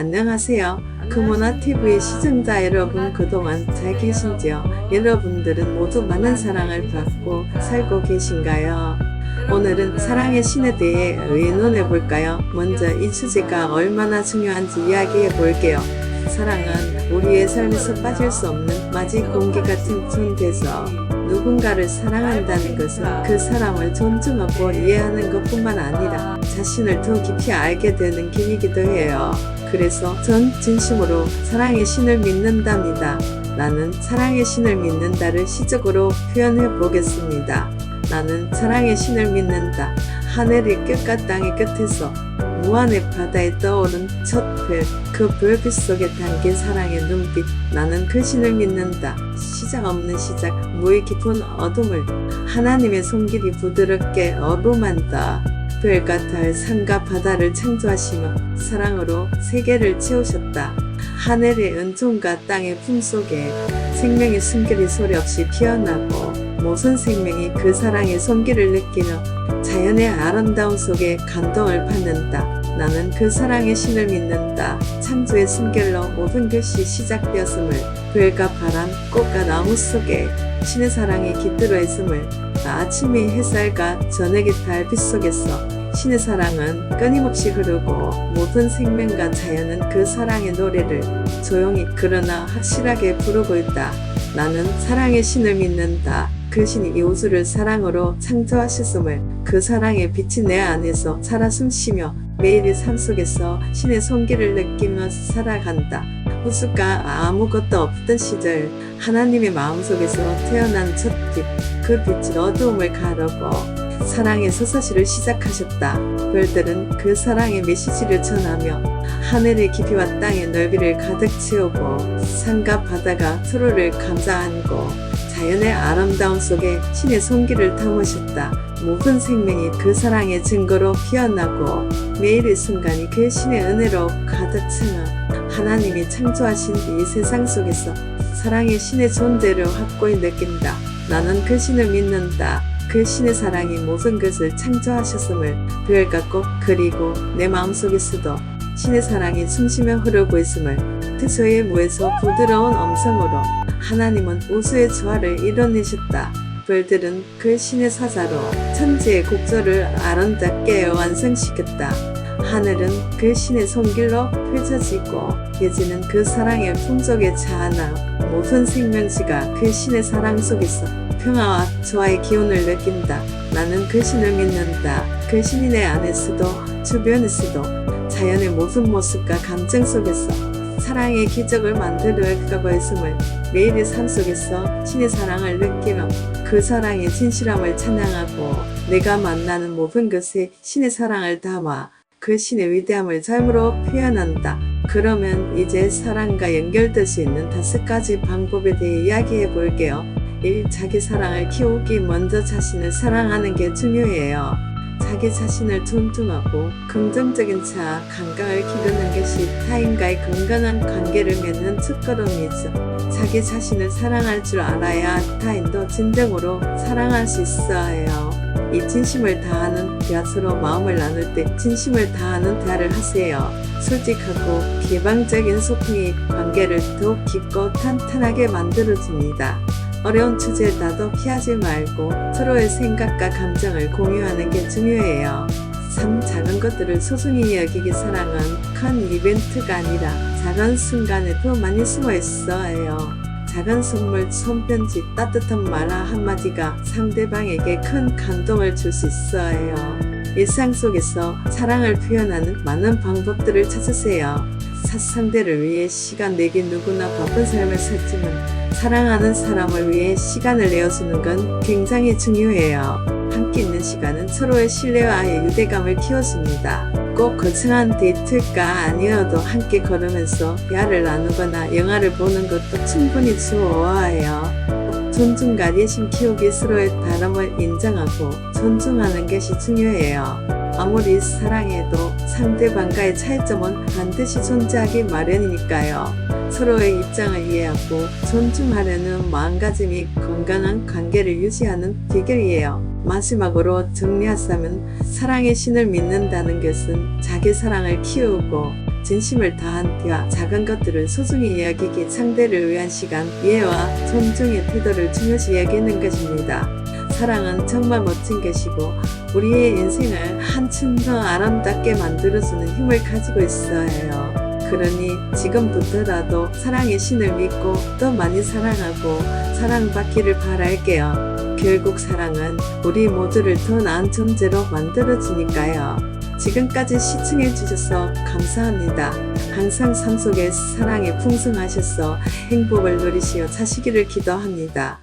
안녕하세요. 금호나TV 시청자 여러분 그동안 잘 계신지요? 여러분들은 모두 많은 사랑을 받고 살고 계신가요? 오늘은 사랑의 신에 대해 의논해 볼까요? 먼저 이 주제가 얼마나 중요한지 이야기해 볼게요. 사랑은 우리의 삶에서 빠질 수 없는 마지 공기 같은 존재죠. 누군가를 사랑한다는 것은 그 사람을 존중하고 이해하는 것뿐만 아니라 자신을 더 깊이 알게 되는 길이기도 해요. 그래서 전 진심으로 사랑의 신을 믿는답니다. 나는 사랑의 신을 믿는다를 시적으로 표현해 보겠습니다. 나는 사랑의 신을 믿는다. 하늘의 끝과 땅의 끝에서 무한의 바다에 떠오른 첫 별, 그 별빛 속에 담긴 사랑의 눈빛. 나는 그 신을 믿는다. 시작 없는 시작, 무의 깊은 어둠을 하나님의 손길이 부드럽게 어루만다. 별과 달, 산과 바다를 창조하시며 사랑으로 세계를 채우셨다. 하늘의 은총과 땅의 품속에 생명의 숨결이 소리 없이 피어나고 모든 생명이 그 사랑의 손길을 느끼며 자연의 아름다움 속에 감동을 받는다. 나는 그 사랑의 신을 믿는다. 창조의 숨결로 모든 것이 시작되었음을 별과 바람, 꽃과 나무 속에 신의 사랑이 깃들어 있음을 아침의 햇살과 저녁의 달빛 속에서 신의 사랑은 끊임없이 흐르고 모든 생명과 자연은 그 사랑의 노래를 조용히 그러나 확실하게 부르고 있다. 나는 사랑의 신을 믿는다. 그 신이 이 우주를 사랑으로 창조하셨음을 그 사랑의 빛이 내 안에서 살아 숨쉬며 매일의 삶 속에서 신의 손길을 느끼며 살아간다. 우주가 아무것도 없던 시절 하나님의 마음속에서 태어난 첫 빛, 그 빛이 어두움을 가르고 사랑의 서사시를 시작하셨다. 별들은 그 사랑의 메시지를 전하며 하늘의 깊이와 땅의 넓이를 가득 채우고 산과 바다가 서로를 감자 안고 자연의 아름다움 속에 신의 손길을 담으셨다. 모든 생명이 그 사랑의 증거로 피어나고 매일의 순간이 그 신의 은혜로 가득 차며 하나님이 창조하신 이 세상 속에서 사랑의 신의 존재를 확고히 느낀다. 나는 그 신을 믿는다. 그 신의 사랑이 모든 것을 창조하셨음을 별과 꽃 그리고 내 마음속에서도 신의 사랑이 숨쉬며 흐르고 있음을 태소의 무에서 부드러운 음성으로 하나님은 우수의 조화를 이뤄내셨다. 별들은 그 신의 사자로 천지의 곡조를 아름답게 완성시켰다. 하늘은 그 신의 손길로 펼쳐지고 예지는 그 사랑의 풍족에 차나 모든 생명체가 그 신의 사랑 속에서 평화와 조화의 기운을 느낀다. 나는 그 신을 믿는다. 그 신이 내 안에서도 주변에서도 자연의 모든 모습과 감정 속에서 사랑의 기적을 만들어가고 있음을 매일의 삶 속에서 신의 사랑을 느끼며 그 사랑의 진실함을 찬양하고 내가 만나는 모든 것에 신의 사랑을 담아 그 신의 위대함을 삶으로 표현한다. 그러면 이제 사랑과 연결될 수 있는 다섯 가지 방법에 대해 이야기해 볼게요. 1. 자기 사랑을 키우기 먼저 자신을 사랑하는 게 중요해요. 자기 자신을 존중하고 긍정적인 차 감각을 기르는 것이 타인과의 건강한 관계를 맺는 첫걸음이죠. 자기 자신을 사랑할 줄 알아야 타인도 진정으로 사랑할 수 있어요. 이 진심을 다하는 대화서로 마음을 나눌 때 진심을 다하는 대화를 하세요. 솔직하고 개방적인 소통이 관계를 더욱 깊고 탄탄하게 만들어줍니다. 어려운 주제 나도 피하지 말고 서로의 생각과 감정을 공유하는 게 중요해요. 참 작은 것들을 소중히 여기기 사랑은 큰 이벤트가 아니라 작은 순간에 더 많이 숨어 있어요. 작은 선물, 손편지, 따뜻한 말 한마디가 상대방에게 큰 감동을 줄 수 있어요. 일상 속에서 사랑을 표현하는 많은 방법들을 찾으세요. 사- 상대를 위해 시간 내기 누구나 바쁜 삶을 살지만 사랑하는 사람을 위해 시간을 내어주는 건 굉장히 중요해요. 함께 있는 시간은 서로의 신뢰와 유대감을 키워줍니다. 꼭 거창한 데이트가 아니어도 함께 걸으면서 대화를 나누거나 영화를 보는 것도 충분히 좋아해요. 존중과 예심 키우기 서로의 다름을 인정하고 존중하는 것이 중요해요. 아무리 사랑해도 상대방과의 차이점은 반드시 존재하기 마련이니까요. 서로의 입장을 이해하고 존중하려는 마음가짐이 건강한 관계를 유지하는 비결이에요. 마지막으로 정리하자면 사랑의 신을 믿는다는 것은 자기 사랑을 키우고 진심을 다한 뒤와 작은 것들을 소중히 여기기 상대를 위한 시간, 이해와 존중의 태도를 중요시 여기는 것입니다. 사랑은 정말 멋진 것이고 우리의 인생을 한층 더 아름답게 만들어주는 힘을 가지고 있어요. 그러니 지금부터라도 사랑의 신을 믿고 더 많이 사랑하고 사랑받기를 바랄게요. 결국 사랑은 우리 모두를 더 나은 존재로 만들어주니까요. 지금까지 시청해주셔서 감사합니다. 항상 삶 속에 사랑이 풍성하셔서 행복을 누리시어 사시기를 기도합니다.